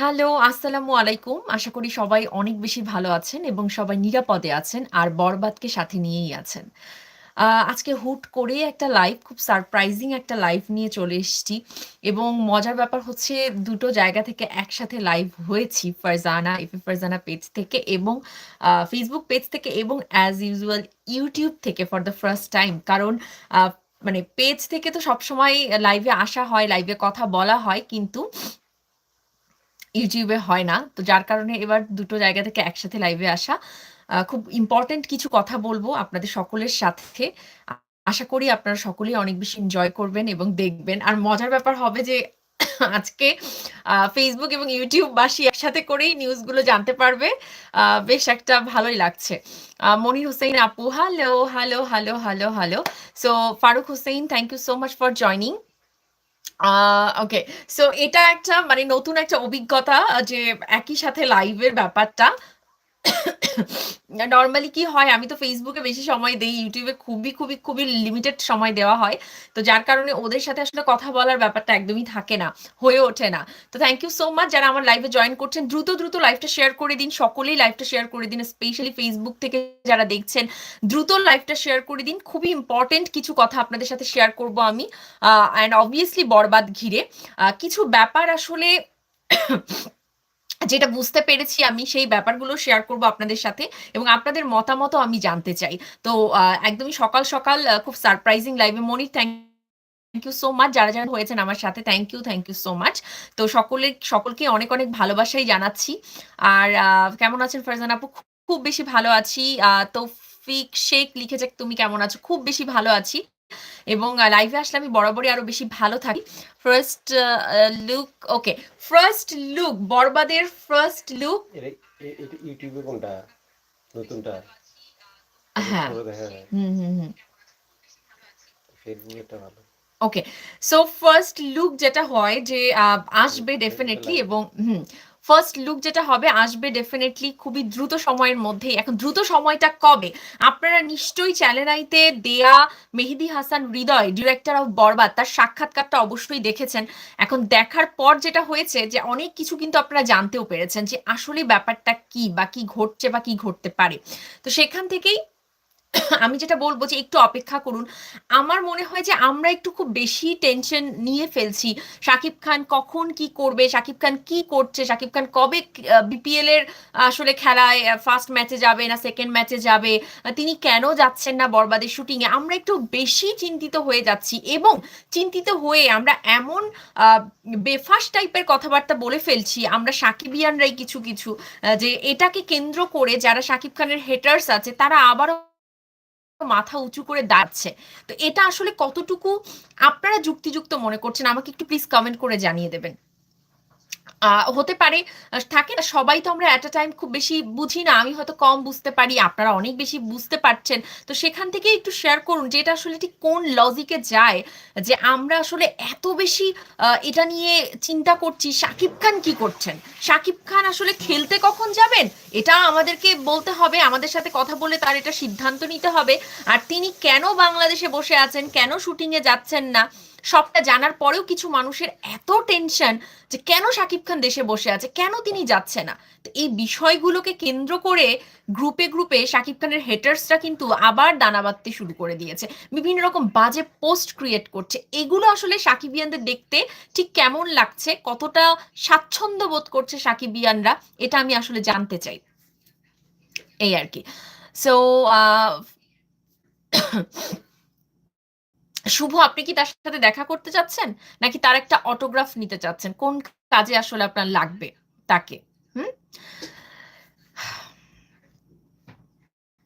Hello, আসসালামু আলাইকুম। আশা করি সবাই অনেক বেশি ভালো আছেন এবং সবাই নিরাপদে আছেন আর বরবাদকে সাথে নিয়েই আছেন। আজকে হুট করে একটা লাইভ খুব সারপ্রাইজিং একটা লাইভ নিয়ে চলে এসেছি এবং মজার ব্যাপার হচ্ছে দুটো জায়গা থেকে একসাথে লাইভ হয়েছি। ফারজানা, এফি ফারজানা পেজ থেকে এবং ফেসবুক পেজ থেকে এবং অ্যাজ ইউজুয়াল ইউটিউব থেকে ফর দ্য ফার্স্ট টাইম। কারণ মানে পেজ থেকে তো সবসময় লাইভে আসা হয়, লাইভে কথা বলা হয় কিন্তু এ হয় না। তো যার কারণে এবার দুটো জায়গা থেকে একসাথে লাইভে আসা। খুব ইম্পোর্টেন্ট কিছু কথা বলব আপনাদের সকলের সাথে। আশা করি আপনারা সকলেই অনেক বেশি এনজয় করবেন এবং দেখবেন। আর মজার ব্যাপার হবে যে আজকে ফেসবুক এবং ইউটিউব বাসী একসাথে করেই নিউজগুলো জানতে পারবে। বেশ একটা ভালোই লাগছে। মনির হোসেইন আপু, hello, hello, hello, hello, hello. So Faruk Hossain, thank you so much for joining. Okay. So এটা একটা মানে নতুন একটা অভিজ্ঞতা যে একই সাথে লাইভের ব্যাপারটা। নরমালি কি হয় আমি তো ফেসবুকে বেশি সময় দেই। ইউটিউবে খুবই, খুবই, খুবই লিমিটেড সময় দেওয়া হয়। তো যার কারণে ওদের সাথে আসলে কথা বলার ব্যাপারটা একদমই থাকে না। হয়ে ওঠে না। তো থ্যাংক ইউ সো মাচ যারা আমার লাইভে জয়েন করছেন। দ্রুত, দ্রুত লাইভটা শেয়ার করে দিন। সকলেই লাইভটা শেয়ার করে দিন। স্পেশালি ফেসবুক থেকে যারা দেখছেন দ্রুত লাইভটা শেয়ার করে দিন। খুবই ইম্পোর্টেন্ট কিছু কথা আপনাদের সাথে শেয়ার করব আমি। অ্যান্ড অবভিয়াসলি বরবাদ ঘিরে। কিছু ব্যাপার আসলে যেটা বুঝতে পেরেছি আমি সেই ব্যাপারগুলো শেয়ার করব আপনাদের সাথে এবং আপনাদের মতামতও আমি জানতে চাই। তো একদমই সকাল, সকাল খুব সারপ্রাইজিং লাইভে Monir thank thank you so much যারা, যারা হয়েছেন আমার সাথে thank you, thank you so much. তো সকলে সকলকে অনেক, অনেক ভালোবাসাই জানাচ্ছি। আর কেমন আছেন ফারজানা আপু? খুব বেশি ভালো আছি। আ তৌফিক শেখ লিখেছে তুমি কেমন আছো? খুব বেশি ভালো আছি। এবং লাইভে আসলে আমি বরাবরই আরও বেশি ভালো থাকি। First look okay. First look বরবাদের ফার্স্ট লুক এ কোনটা? নতুনটা? হ্যাঁ। হুম, হুম, হুম। এরটা ভালো। ওকে। সো ফার্স্ট লুক যেটা হয় যে আসবে ডেফিনিটলি এবং হুম, ফার্স্ট লুক যেটা হবে আসবে ডেফিনেটলি খুবই দ্রুত সময়ের মধ্যেই। এখন দ্রুত সময়টা কবে? আপনারা নিশ্চয়ই চ্যানেল আইতে দেয়া মেহেদি হাসান হৃদয় ডিরেক্টর অফ বরবাদ তার সাক্ষাৎকারটা অবশ্যই দেখেছেন। এখন দেখার পর যেটা হয়েছে যে অনেক কিছু কিন্তু আপনারা জানতেও পেরেছেন যে আসলে ব্যাপারটা কি বা কি ঘটছে বা কি ঘটতে পারে। তো সেখান থেকেই আমি যেটা বলব যে একটু অপেক্ষা করুন। আমার মনে হয় যে আমরা একটু খুব বেশি টেনশন নিয়ে ফেলছি। শাকিব খান কখন কি করবে? শাকিব খান কি করছে? শাকিব খান কবে বিপিএল এর আসলে খেলায় ফার্স্ট ম্যাচে যাবে না সেকেন্ড ম্যাচে যাবে? তিনি কেন যাচ্ছেন না বরবাদের শুটিং এ? আমরা একটু বেশি চিন্তিত হয়ে যাচ্ছি এবং চিন্তিত হয়ে আমরা এমন বেফাঁস টাইপের কথাবার্তা বলে ফেলছি আমরা সাকিবিয়ানরাই কিছু, কিছু যে এটাকে কেন্দ্র করে যারা শাকিব খানের হেটার্স আছে তারা আবারও মাথা উঁচু করে দাঁড়াচ্ছে। তো এটা আসলে কতটুকু আপনারা যুক্তিযুক্ত মনে করছেন আমাকে একটু প্লিজ কমেন্ট করে জানিয়ে দেবেন। হতে পারে থাকে না সবাই তো আমরা আ টাইম খুব বেশি বুঝি না। আমি হয়তো কম বুঝতে পারি, আপনারা অনেক বেশি বুঝতে পারছেন। তো সেখান থেকেই একটু শেয়ার করুন যে এটা আসলে ঠিক কোন লজিকে যায় যে আমরা আসলে এত বেশি এটা নিয়ে চিন্তা করছি শাকিব খান কি করছেন? শাকিব খান আসলে খেলতে কখন যাবেন? এটা আমাদেরকে বলতে হবে। আমাদের সাথে কথা বলে তার এটা সিদ্ধান্ত নিতে হবে। আর তিনি কেন বাংলাদেশে বসে আছেন? কেন শুটিংয়ে যাচ্ছেন না? সবটা জানার পরেও কিছু মানুষের এত টেনশন যে কেন শাকিব খান দেশে বসে আছে? কেন তিনি যাচ্ছে না? তো এই বিষয়গুলোকে কেন্দ্র করে গ্রুপে, গ্রুপে শাকিব খানের হেটার্সরা কিন্তু আবার দানা বাঁধতে শুরু করে দিয়েছে। বিভিন্ন রকম বাজে পোস্ট ক্রিয়েট করছে। এগুলো আসলে সাকিবিয়ানদের দেখতে ঠিক কেমন লাগছে? কতটা স্বাচ্ছন্দ্য বোধ করছে সাকিবিয়ানরা? এটা আমি আসলে জানতে চাই। এই আর কি সো শুভ, আপনি কি তার সাথে দেখা করতে চাচ্ছেন? নাকি তার একটা অটোগ্রাফ নিতে চাচ্ছেন? কোন কাজে আসলে আপনার লাগবে তাকে? হুম?